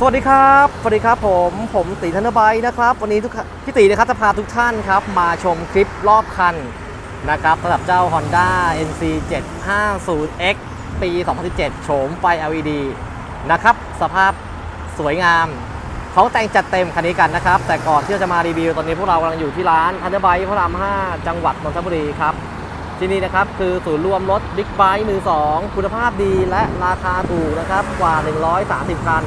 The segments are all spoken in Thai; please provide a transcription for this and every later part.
สวัสดีครับ สวัสดีครับผม ผมตีธนบายนะครับ วันนี้ทุกพี่ตีนะครับจะพาทุกท่านครับ มาชมคลิปรอบคันนะครับสำหรับเจ้า Honda NC 750X ปี 2017 โฉมไฟ LED นะครับ สภาพสวยงาม เขาแต่งจัดเต็มคันนี้กันนะครับ แต่ก่อนที่เราจะมารีวิว ตอนนี้พวกเรากำลังอยู่ที่ร้านทันเดอร์ไบพระราม 5 จังหวัดนนทบุรีครับ ที่นี่นะครับ คือศูนย์รวมรถบิ๊กไบค์มือ 2 คุณภาพดีและราคาถูกนะครับ กว่า 130 คัน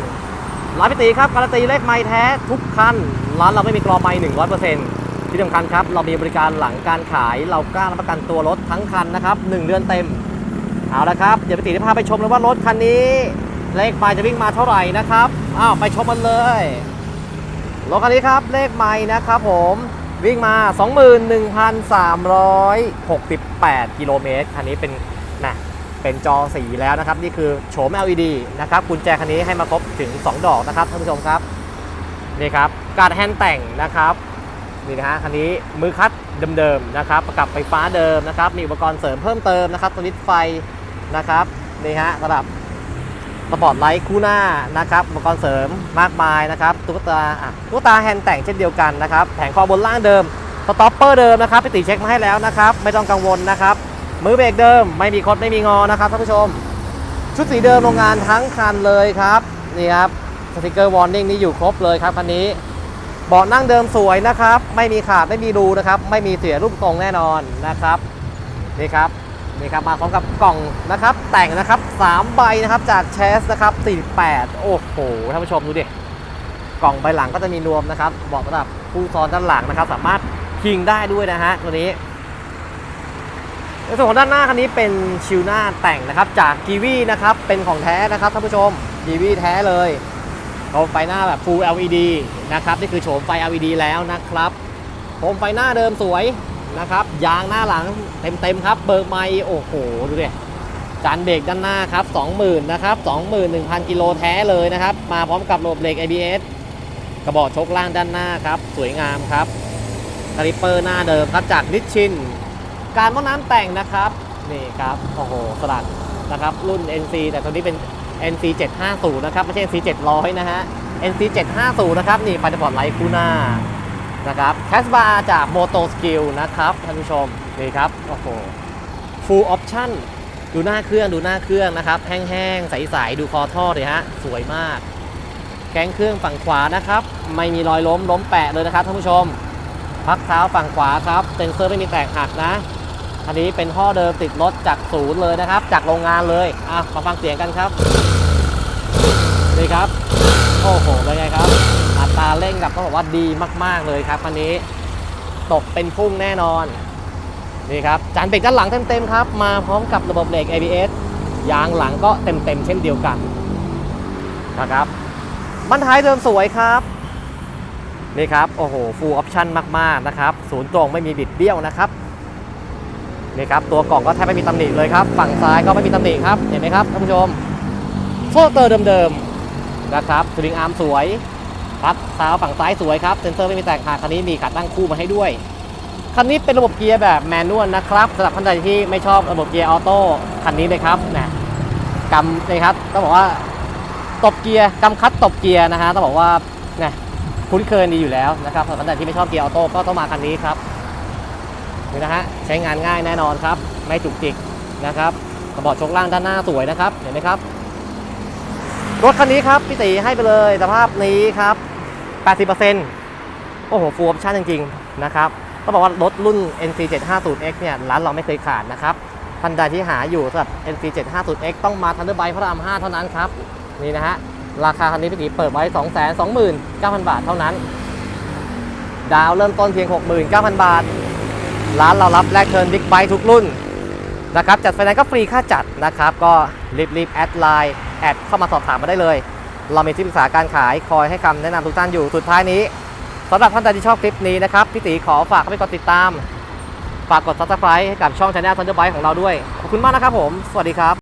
ร้านพิตีครับการันตีเลขไม้แท้ทุกคัน ร้านเราไม่มีกรอไม้หนึ่งร้อยเปอร์เซ็นต์ที่สำคัญครับ เรามีบริการหลังการขายเรากล้ารับประกันตัวรถทั้งคันนะครับหนึ่งเดือนเต็ม เอาละครับ เดี๋ยวพิตีจะพาไปชมเลยว่ารถคันนี้ เลขไม้จะวิ่งมาเท่าไหร่นะครับอ้าวไปชมมันเลยรถคันนี้ครับเลขไม้นะครับผมวิ่งมา 21,368 กิโลเมตรคันนี้เป็น เป็นจอสีแล้วนะครับ นี่คือโฉม LED นะครับกุญแจคันนี้ให้มาครบถึง 2 ดอกนะครับท่านผู้ชมครับนี่ครับการแฮนด์แต่งนะครับนี่นะฮะคันนี้มือคัดเดิมๆนะครับ ประกับไฟฟ้าเดิมนะครับ มีอุปกรณ์เสริมเพิ่มเติมนะครับสวิตช์ไฟนะครับนี่ฮะระดับสปอร์ตไลท์คู่หน้านะครับอุปกรณ์เสริมมากมายนะครับตุ๊กตาอะตุ๊กตาแฮนด์แต่งเช่นเดียวกันนะครับ แผงคอบนล่างเดิมสต็อปเปอร์เดิมนะครับพี่ติเช็คมาให้แล้วนะครับ ไม่ต้องกังวลนะครับ มือเบรกเดิมไม่มีคดไม่มีงอนะครับท่านผู้ชม ชุดสีเดิมโรงงานทั้งคันเลยครับนี่ครับสติกเกอร์วอร์นิ่งนี่อยู่ครบเลยครับคันนี้เบาะนั่งเดิมสวยนะครับ ไม่มีขาดไม่มีรูนะครับ ไม่มีเสียรูปทรงแน่นอนนะครับนี่ครับนี่ครับมาพร้อมกับกล่องนะครับ แต่งนะครับ3ใบนะครับจากเชสนะครับ48โอ้โหท่านผู้ชมดูดิกล่องใบหลังก็จะมีรวมนะครับเบอกสำหรับผู้ซ้อนด้านหลังนะครับ สามารถพิงได้ด้วยนะฮะตัวนี้ ในส่วนของด้านหน้าคันนี้เป็นชิวหน้าแต่งนะครับ จากกีวีนะครับเป็นของแท้นะครับท่านผู้ชมกีวีแท้เลยเขาไฟหน้าแบบ Full LED นะครับนี่คือโฉมไฟ LED แล้วนะครับโคมไฟหน้าเดิมสวยนะครับ ยางหน้าหลังเต็มๆครับ เบิกไมโอ้โห ดูดิจานเบรกด้านหน้าครับ 20,000นะครับ21,000 กิโลแท้เลยนะครับ มาพร้อมกับโหลดเบรก ABS กระบอกชกล่างด้านหน้าครับ สวยงามครับคาลิปเปอร์หน้าเดิมครับจากนิชชิน การม่อน้ำแต่งนะครับนี่ครับโอ้โหสลัดนะครับรุ่น NC แต่ตัวนี้เป็น NC 750นะครับไม่ใช่ NC 700 นะฮะ NC 750นะครับนี่ไฟสปอร์ตไลท์คู่หน้านะครับแคสบาร์จาก Moto Skill นะครับท่านผู้ชมนี่ครับโอ้โห Full Option ดูหน้าเครื่องดูหน้าเครื่องนะครับ แห้งๆ ใสๆ ดูคอท่อเลยฮะ สวยมาก แกงเครื่องฝั่งขวานะครับ ไม่มีรอยล้มล้มแปะเลยนะครับท่านผู้ชม พักเท้าฝั่งขวาครับเซนเซอร์ไม่มีแตกหักนะ อันนี้เป็นท่อเดิมติดรถจากศูนย์เลยนะครับ จากโรงงานเลยอะมาฟังเสียงกันครับนี่ครับ โอ้โหเป็นไงครับ อัตราเร่งกับต้องบอกว่าดีมาก ๆเลยครับคันนี้ตกเป็นพุ่งแน่นอนนี่ครับจานเบรกด้านหลังเต็มๆครับ มาพร้อมกับระบบเบรก ABS ยางหลังก็เต็มๆเช่นเดียวกันนะครับบันท้ายเดิมสวยครับนี่ครับ โอ้โหฟูลออปชั่นมาก ๆ นะครับ ศูนย์ตรงไม่มีบิดเบี้ยวนะครับ นี่ครับตัวกล่องก็แทบไม่มีตำหนิเลยครับ ฝั่งซ้ายก็ไม่มีตำหนิครับ เห็นไหมครับท่านผู้ชมโซ่เตอร์เดิมๆนะครับสลิงอาร์มสวยครับเท้าฝั่งซ้ายสวยครับเซนเซอร์ไม่มีแตกหักคันนี้มีขาตั้งคู่มาให้ด้วยคันนี้เป็นระบบเกียร์แบบแมนนวลนะครับสำหรับท่านใดที่ไม่ชอบระบบเกียร์ออโต้คันนี้เลยครับนะกำนะครับต้องบอกว่าตบเกียร์กำคัดตบเกียร์นะฮะต้องบอกว่านี่ยคุ้นเคยดีอยู่แล้วนะครับสำหรับท่านใดที่ไม่ชอบเกียร์ออโต้ก็ต้องมาคันนี้ครับ นี่นะฮะใช้งานง่ายแน่นอนครับ ไม่จุกจิกนะครับกระบอกชกล่างด้านหน้าสวยนะครับ เห็นไหมครับ รถคันนี้ครับพี่ตีให้ไปเลยสภาพนี้ครับ 80%โอ้โหฟูลออปชั่นจริง ๆ นะครับต้องบอกว่ารถรุ่น NC 750X เนี่ยร้านเราไม่เคยขาดนะครับท่านใดที่หาอยู่สำหรับ NC 750X ต้องมาทันเดอร์ไบพระราม 5 เท่านั้นครับ นี่นะฮะ ราคาคันนี้พี่ตีเปิดไว้ 229,000 บาทเท่านั้น ดาวเริ่มต้นเพียง 69,000 บาท ร้านเรารับแลกเทิร์นบิ๊กไบค์ทุกรุ่นนะครับจัดไฟแนนซ์ก็ฟรีค่าจัดนะครับ ก็รีบๆแอดไลน์แอดเข้ามาสอบถามมาได้เลย เรามีที่ปรึกษาการขายคอยให้คำแนะนำทุกท่านอยู่สุดท้ายนี้สำหรับท่านใดที่ชอบคลิปนี้นะครับพี่ตีขอฝากเข้าไปกดติดตาม ฝากกด subscribe ให้กับช่อง Channel Thunderbike ของเราด้วย ขอบคุณมากนะครับผม สวัสดีครับ